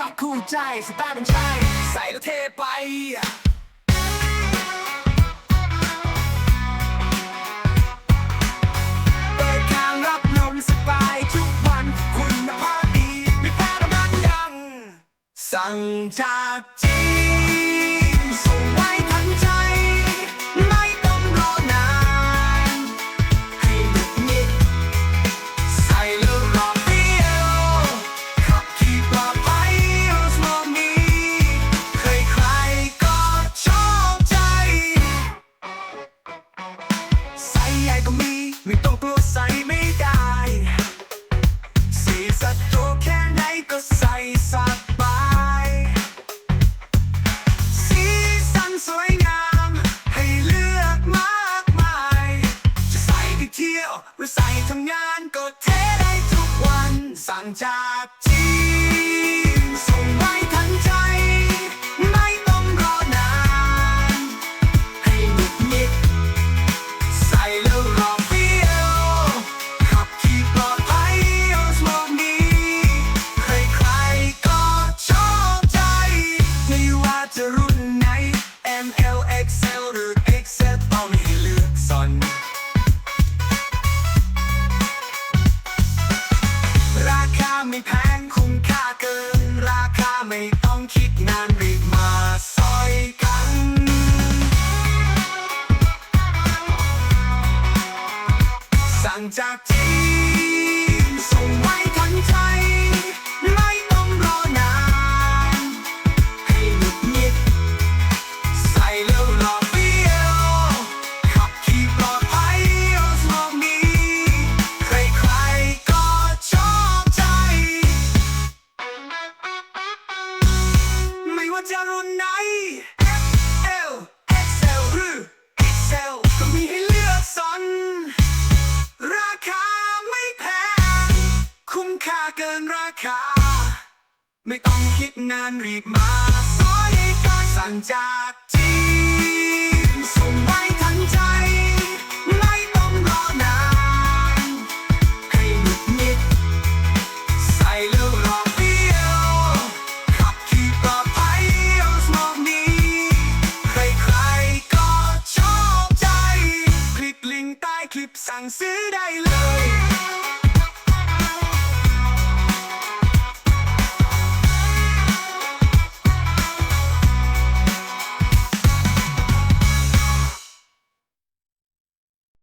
น็อตคู่ใจสไตาร์เป็นชายใส่แล้วเทไปเปิดทางรับลมสบายทุกวัน คุณภาพดีไม่แพ้น้ำมันยัง สั่งจากจีนส่งไว้ทันใจ ไม่ต้องกลัวใส่ไม่ได้สีสัตว์ตัวแค่ไหนก็ใส่สบายสีสันสวยงามให้เลือกมากมาย จะใส่ไปเที่ยวหรือใส่ทำงานก็เทได้ทุกวันสั่งจาก ML XL หรือ XZ ต้องให้เลือกสนราคาไม่แพงคุ้มค่าเกิน ราคาไม่ต้องคิดนานรีบมาซอยกัน สั่งจาก ไม่ต้องคิดนานรีบมาสอยกันสั่งจากจีนส่งไว้ทันใจ ไม่ต้องรอนาน ให้หงุดหงิด ใส่แล้วรอเฟี้ยว ขับขี่ปลอดภัยสมองนี้ ใครๆก็ชอบใจ คลิกลิงก์ใต้คลิปสั่งซื้อได้เลย